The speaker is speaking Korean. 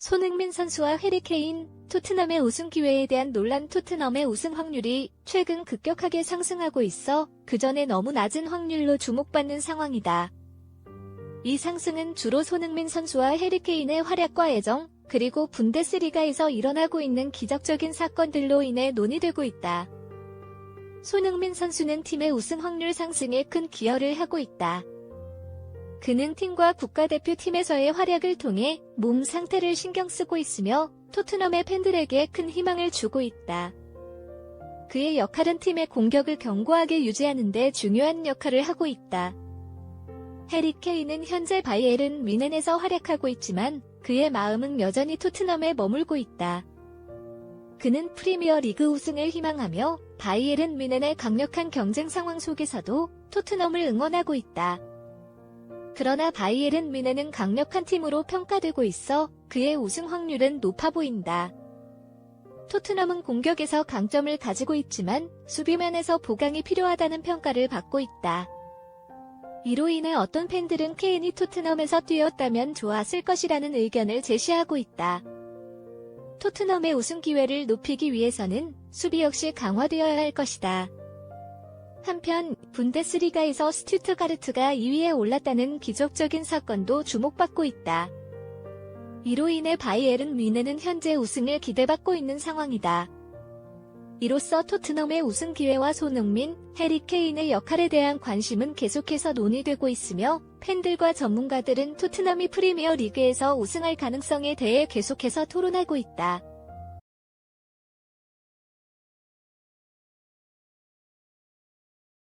손흥민 선수와 해리케인, 토트넘의 우승 기회에 대한 논란 토트넘의 우승 확률이 최근 급격하게 상승하고 있어 그 전에 너무 낮은 확률로 주목받는 상황이다. 이 상승은 주로 손흥민 선수와 해리케인의 활약과 애정, 그리고 분데스리가에서 일어나고 있는 기적적인 사건들로 인해 논의되고 있다. 손흥민 선수는 팀의 우승 확률 상승에 큰 기여를 하고 있다. 그는 팀과 국가대표팀에서의 활약을 통해 몸 상태를 신경 쓰고 있으며 토트넘의 팬들에게 큰 희망을 주고 있다. 그의 역할은 팀의 공격을 견고하게 유지하는 데 중요한 역할을 하고 있다. 해리 케인은 현재 바이에른 뮌헨에서 활약하고 있지만 그의 마음은 여전히 토트넘에 머물고 있다. 그는 프리미어 리그 우승을 희망하며 바이에른 뮌헨의 강력한 경쟁 상황 속에서도 토트넘을 응원하고 있다. 그러나 바이에른 뮌헨은 강력한 팀으로 평가되고 있어 그의 우승 확률은 높아 보인다. 토트넘은 공격에서 강점을 가지고 있지만 수비면에서 보강이 필요하다는 평가를 받고 있다. 이로 인해 어떤 팬들은 케인이 토트넘에서 뛰었다면 좋았을 것이라는 의견을 제시하고 있다. 토트넘의 우승 기회를 높이기 위해서는 수비 역시 강화되어야 할 것이다. 한편 분데스리가에서 스튜트가르트가 2위에 올랐다는 기적적인 사건도 주목받고 있다. 이로 인해 바이에른 뮌헨은 현재 우승을 기대받고 있는 상황이다. 이로써 토트넘의 우승 기회와 손흥민, 해리 케인의 역할에 대한 관심은 계속해서 논의되고 있으며 팬들과 전문가들은 토트넘이 프리미어 리그에서 우승할 가능성에 대해 계속해서 토론하고 있다.